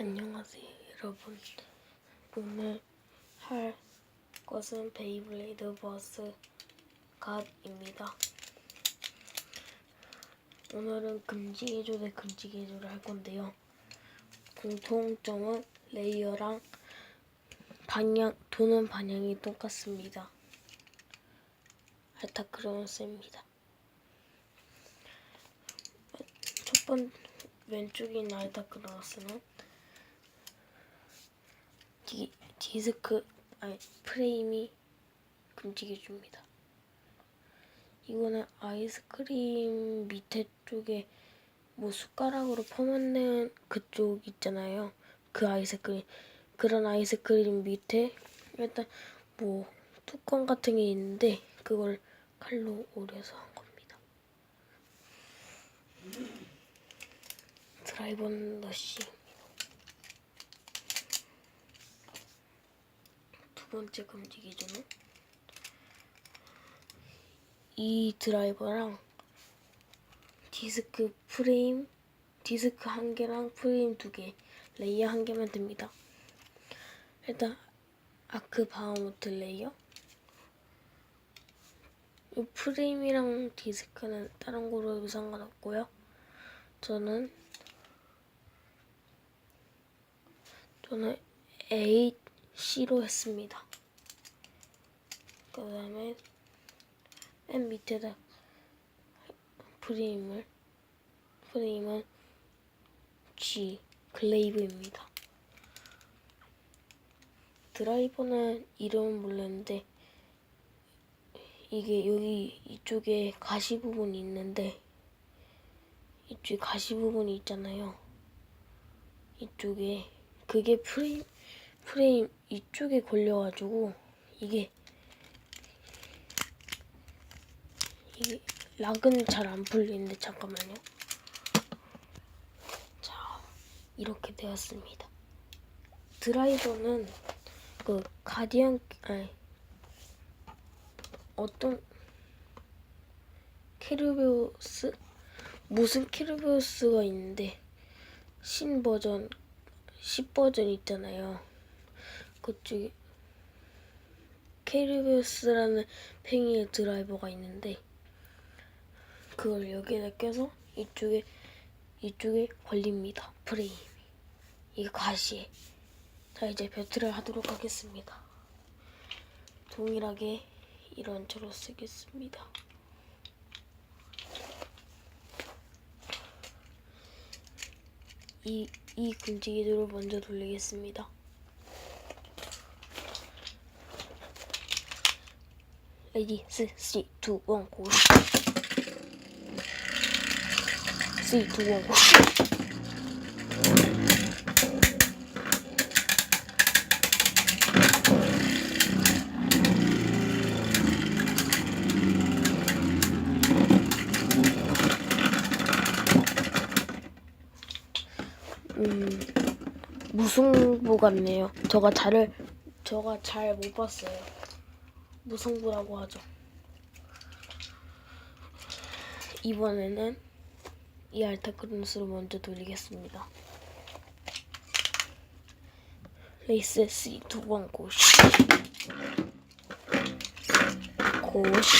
안녕하세요 여러분. 오늘 할 것은 베이블레이드 버스 갓입니다. 오늘은 금지 개조 대 금지 개조를 할 건데요. 공통점은 레이어랑 방향 도는 방향이 똑같습니다. 알타크로노스입니다. 첫번 왼쪽에 있는 알타크로노스는 디, 디스크 아니 프레임이 금지해 줍니다. 이거는 아이스크림 밑에 쪽에 뭐 숟가락으로 퍼먹는 그쪽 있잖아요. 그 아이스크림 그런 아이스크림 밑에 일단 뭐 뚜껑 같은 게 있는데 그걸 칼로 오려서 한 겁니다. 드라이버는 러시. 두 번째 금지 기준은 이 드라이버랑 디스크 프레임, 디스크 한 개랑 프레임 두 개, 레이어 한 개만 됩니다. 일단 아크 바우무트 레이어. 이 프레임이랑 디스크는 다른 거로 상관없고요. 저는 저는 8C로 했습니다. 그 다음에 맨 밑에다 프레임을 프레임은 G 글레이브입니다. 드라이버는 이름은 몰랐는데 이게 여기 이쪽에 가시 부분이 있는데 이쪽에 가시 부분이 있잖아요. 이쪽에 그게 프레임 프레임 이쪽에 걸려가지고 이게 이게 락은 잘 안 풀리는데 잠깐만요. 자 이렇게 되었습니다. 드라이버는 그 가디언 아니 어떤 캐르베우스 무슨 캐르베우스가 있는데 신 버전 10버전 있잖아요. 그쪽에 캐리베스라는 팽이의 드라이버가 있는데 그걸 여기에다 껴서 이쪽에 이쪽에 걸립니다. 프레임이 이게 가시에 자 이제 배틀을 하도록 하겠습니다. 동일하게 이런 저로 쓰겠습니다. 이, 이 금지기도를 먼저 돌리겠습니다. 레디, 스, 시, 투, 원, 고. 시, 투, 원, 고. 음, 무승부 같네요. 저가 잘을 저가 잘 못 봤어요. 무승부라고 하죠. 이번에는 이 알타크로스를 먼저 돌리겠습니다. 레이스 C 두번 고시 고시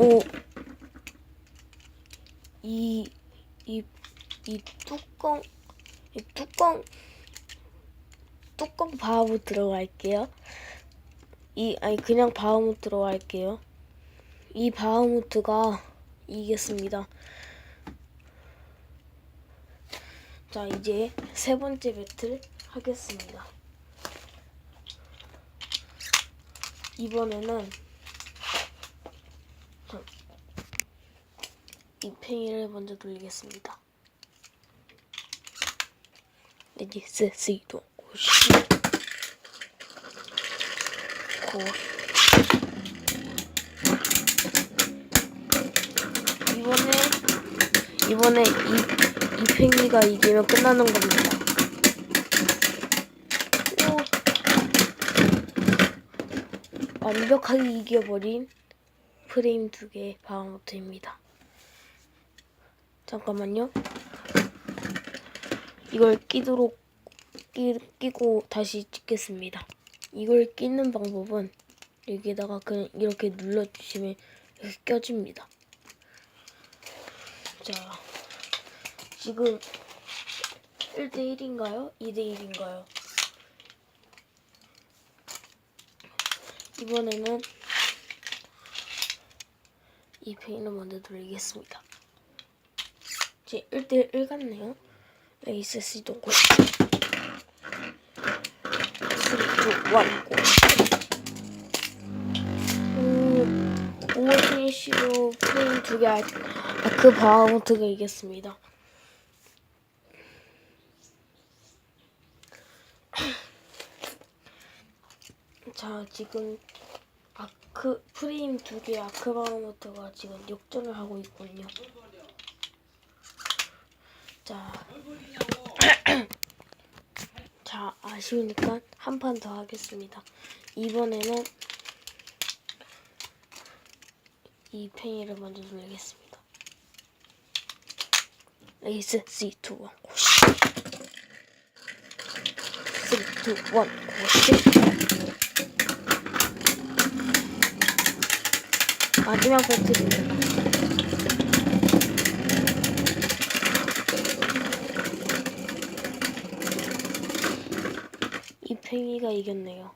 오, 이, 이, 이 뚜껑, 이 뚜껑, 뚜껑 바우무 들어갈게요. 이, 아니, 그냥 바우무 들어갈게요. 이 바우무트가 이겼습니다. 자, 이제 세 번째 배틀 하겠습니다. 이번에는 팽이를 먼저 돌리겠습니다. 레디 스 시도 고시 고 이번에 이번에 이, 이 팽이가 이기면 끝나는 겁니다. 오. 완벽하게 이겨버린 프레임 두개 바우모트입니다. 잠깐만요. 이걸 끼도록 끼, 끼고 다시 찍겠습니다. 이걸 끼는 방법은 여기다가 그냥 이렇게 눌러주시면 이렇게 껴집니다. 자, 지금 1대1인가요? 2대1인가요? 이번에는 이 페인을 먼저 돌리겠습니다. 이제 1대1 같네요. 에이스 시도 고 3, 2, 1, 고 5월 시로 프레임 두개 아크 바우모트가 이겼습니다. 자, 지금 아크 프레임 두 개 아크 바우모트가 지금 역전을 하고 있군요. 자, 자 아쉬우니까 한 판 더 하겠습니다. 이번에는 이 팽이를 먼저 돌리겠습니다. 레이스 C2 1 고시 3, 2, 1 고시 마지막 배틀입니다. 이 팽이가 이겼네요.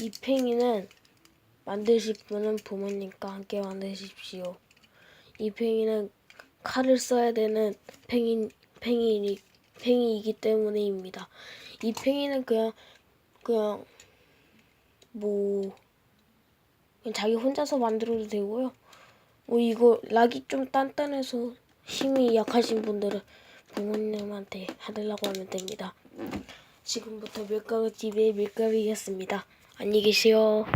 이 팽이는 만드실 분은 부모님과 함께 만드십시오. 이 팽이는 칼을 써야 되는 팽이 팽이 팽이이기 때문에입니다. 이 팽이는 그냥 그냥 뭐 그냥 자기 혼자서 만들어도 되고요. 뭐 이거 락이 좀 단단해서 힘이 약하신 분들은 부모님한테 해달라고 하면 됩니다. 지금부터 밀가루 TV의 밀가루이었습니다. 안녕히 계세요.